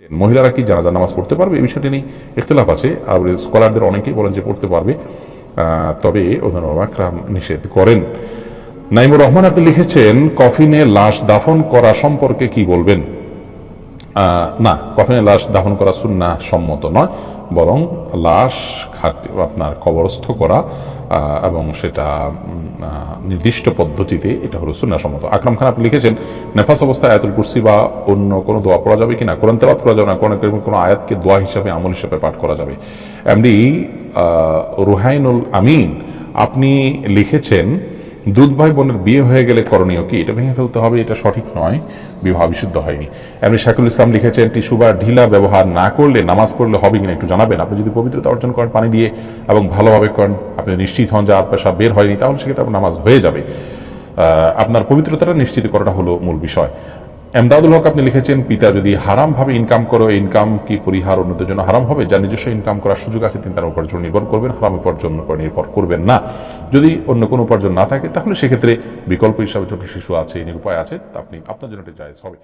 মহিলারা কি জানাজা, নামাজ পড়তে পারবে? এই বিষয়টি নিয়ে ইখতলাফ আছে। আর স্কলারদের অনেকেই বলেন যে পড়তে পারবে। তবে ওদের অবাকরাম নিষেধ করেন। নাইমুর রহমান আপনি লিখেছেন, কফিনে লাশ দাফন করা সম্পর্কে কি বলবেন? না, কফিনে লাশ দাফন করা সুন্না সম্মত নয়। বরং লাশ খাট আপনার কবরস্থ করা এবং সেটা নির্দিষ্ট পদ্ধতিতে এটা হলো সুন্না সম্মত। আকরাম খান আপনি লিখেছেন, নেফাস অবস্থায় আয়াতুল কুরসি বা অন্য কোনো দোয়া পড়া যাবে কিনা? কোরআন তেলাত করা যাবে না? কোনো কোনো আয়াতকে দোয়া হিসাবে, আমল হিসাবে পাঠ করা যাবে? এমনি রুহাইনুল আমিন, আপনি লিখেছেন দুধ ভাই বোনের বিয়ে হয়ে গেলে করণীয় কি? এটা ভেঙে ফেলতে হবে, এটা সঠিক নয়। বিবাহ বিশুদ্ধ হয়নি। এমনি শাকুল ইসলাম লিখেছেন, টিস্যু বা ঢিলা ব্যবহার না করলে নামাজ পড়লে হবে কিনা একটু জানাবেন। আপনি যদি পবিত্রতা অর্জন করেন, পানি দিয়ে এবং ভালোভাবে করেন, আপনি নিশ্চিত হন যে আর পেশা বের হয়নি, তাহলে সেক্ষেত্রে আপনার নামাজ হয়ে যাবে। আপনার পবিত্রতাটা নিশ্চিত করাটা হলো মূল বিষয়। এমদাদুল হক আপনি লিখেছেন, পিতা যদি হারামভাবে ইনকাম করো ইনকাম কি পরিহার অন্যদের জন্য হারাম হবে? যার নিজস্ব ইনকাম করার সুযোগ আছে, তিনি তার উপার্জন নির্ভর করবেন, হারাম উপার্জন উপর নির্ভর করবেন না। যদি অন্য কোনো উপার্জন না থাকে, তাহলে সেক্ষেত্রে বিকল্প হিসাবে ছোট শিশু আছে, নিরুপায় আছে আপনি, আপনার জন্য এটা জায়জ হবে।